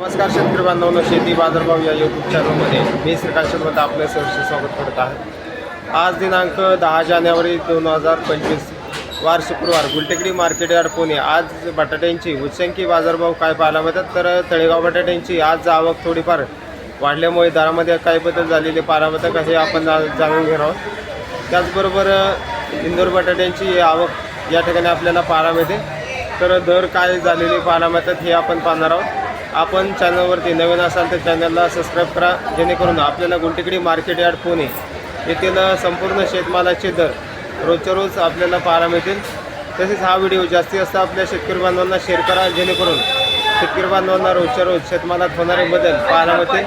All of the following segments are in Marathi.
नमस्कार शेतकरी बांधवांनो शेती बाजारभाव या यूट्यूब चॅनलमध्ये मी श्रीकांत शर्मत आपलं सहर्ष स्वागत करत आहे. आज दिनांक दहा जानेवारी दोन हजार पंचवीस वार शुक्रवार गुलटेकडी मार्केट यार्ड पुणे. आज बटाट्यांची उच्चांकी बाजारभाव काय पाहायला मिळतात? तर तळेगाव बटाट्यांची आज आवक थोडीफार वाढल्यामुळे दरामध्ये काही बदल झालेले पाहायला मिळतात हे आपण जाणून घेणार आहोत. त्याचबरोबर इंदोर बटाट्यांची आवक या ठिकाणी आपल्याला पाहायला मिळते. तर दर काय झालेले पाहायला मिळतात हे आपण पाहणार आहोत. आपण चॅनलवरती नवीन असाल तर चॅनलला सबस्क्राईब करा. जेणेकरून आपल्याला गुंटेकडी मार्केट यार्ड पुणे येथील संपूर्ण शेतमालाचे दर रोजच्या रोज आपल्याला पाहायला मिळतील. तसेच हा व्हिडिओ जास्तीत जास्त आपल्या शेतकरी बांधवांना शेअर करा. जेणेकरून शेतकरी बांधवांना रोजच्या रोज शेतमालात होणारे बदल पाहायला मिळतील.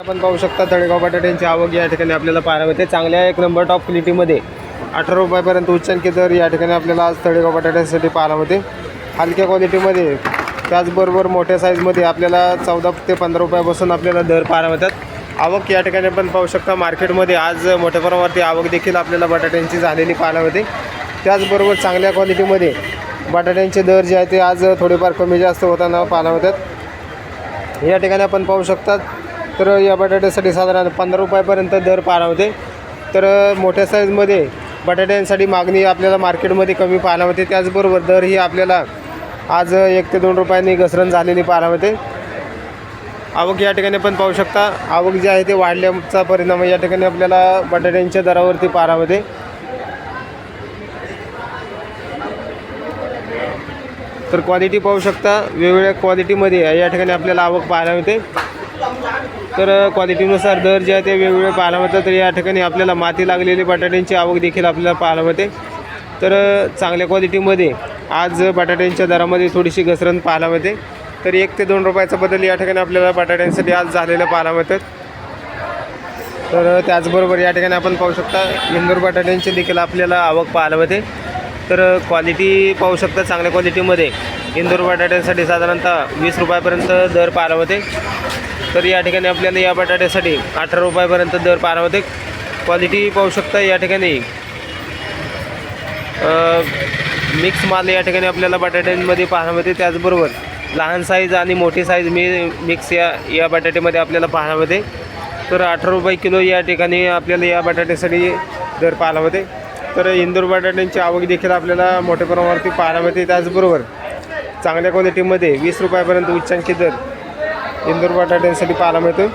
आपण पाहू शकता तळेगाव बटाट्यांची आवक या ठिकाणी आपल्याला पाहायला मिळते. चांगल्या एक नंबर टॉप क्वालिटीमध्ये अठरा रुपयापर्यंत उच्चांकी दर या ठिकाणी आपल्याला आज तळेगाव बटाट्यांसाठी पाहायला मिळते. हलक्या क्वालिटीमध्ये त्याचबरोबर मोठ्या साईजमध्ये आपल्याला चौदा ते पंधरा रुपयापासून आपल्याला दर पाहायला मिळतात. आवक या ठिकाणी पण पाहू शकता मार्केटमध्ये आज मोठ्या प्रमाणावरती आवक देखील आपल्याला बटाट्यांची झालेली पाहायला मिळते. त्याचबरोबर चांगल्या क्वालिटीमध्ये बटाट्यांचे दर जे आहे ते आज थोडेफार कमी जास्त होताना पाहायला मिळतात. या ठिकाणी आपण पाहू शकतात तर या बटाट्यासाठी साधारण पंधरा रुपयापर्यंत दर पाहायला होते तर मोठ्या साईजमध्ये बटाट्यांसाठी मागणी आपल्याला मार्केटमध्ये कमी पाहायला मिळते. त्याचबरोबर दर ही आपल्याला आज एक ते दोन रुपयांनी घसरण झालेली पारामध्ये आवक या ठिकाणी पण पाहू शकता. आवक जी आहे ते वाढल्याचा परिणाम या ठिकाणी आपल्याला बटाट्यांच्या दरावरती पारामध्ये तर क्वालिटी पाहू शकता. वेगवेगळ्या क्वालिटीमध्ये या ठिकाणी आपल्याला आवक पाहायला मिळते. तर क्वालिटीनुसार दर जे आहे ते वेगवेगळे पाहायला मिळतात. तर या ठिकाणी आपल्याला माती लागलेली बटाट्यांची आवक देखील आपल्याला पाहायला मिळते. तर चांगल्या क्वालिटीमध्ये आज बटाट्यांच्या दरामध्ये थोडीशी घसरण पाहायला मिळते. तर एक ते दोन रुपयाचा बदल या ठिकाणी आपल्याला बटाट्यांसाठी आज झालेलं पाहायला मिळतात. तर त्याचबरोबर या ठिकाणी आपण पाहू शकता इंदूर बटाट्यांची देखील आपल्याला आवक पाहायला मिळते. तर क्वालिटी पाहू शकता चांगल्या क्वालिटीमध्ये इंदूर बटाट्यांसाठी साधारणतः वीस रुपयापर्यंत दर पाहायला मिळते. तर या ठिकाणी आपल्याला या बटाट्यासाठी अठरा रुपयापर्यंत दर पाहायला मिळते. क्वालिटी पाहू शकता या ठिकाणी मिक्स माल या ठिकाणी आपल्याला बटाट्यांमध्ये पाहायला मिळते. त्याचबरोबर लहान साईज आणि मोठी साईज मी मिक्स या या बटाट्यामध्ये आपल्याला पाहायला मिळते. तर अठरा रुपये किलो या ठिकाणी आपल्याला या बटाट्यासाठी दर पाहायला मिळते. तर इंदूर बटाट्यांची आवक देखील आपल्याला मोठ्या प्रमाणावरती पाहायला मिळते. त्याचबरोबर चांगल्या क्वालिटीमध्ये वीस रुपयापर्यंत उच्चांकी दर इंदूर बटाट्यांसाठी पाहायला मिळतो.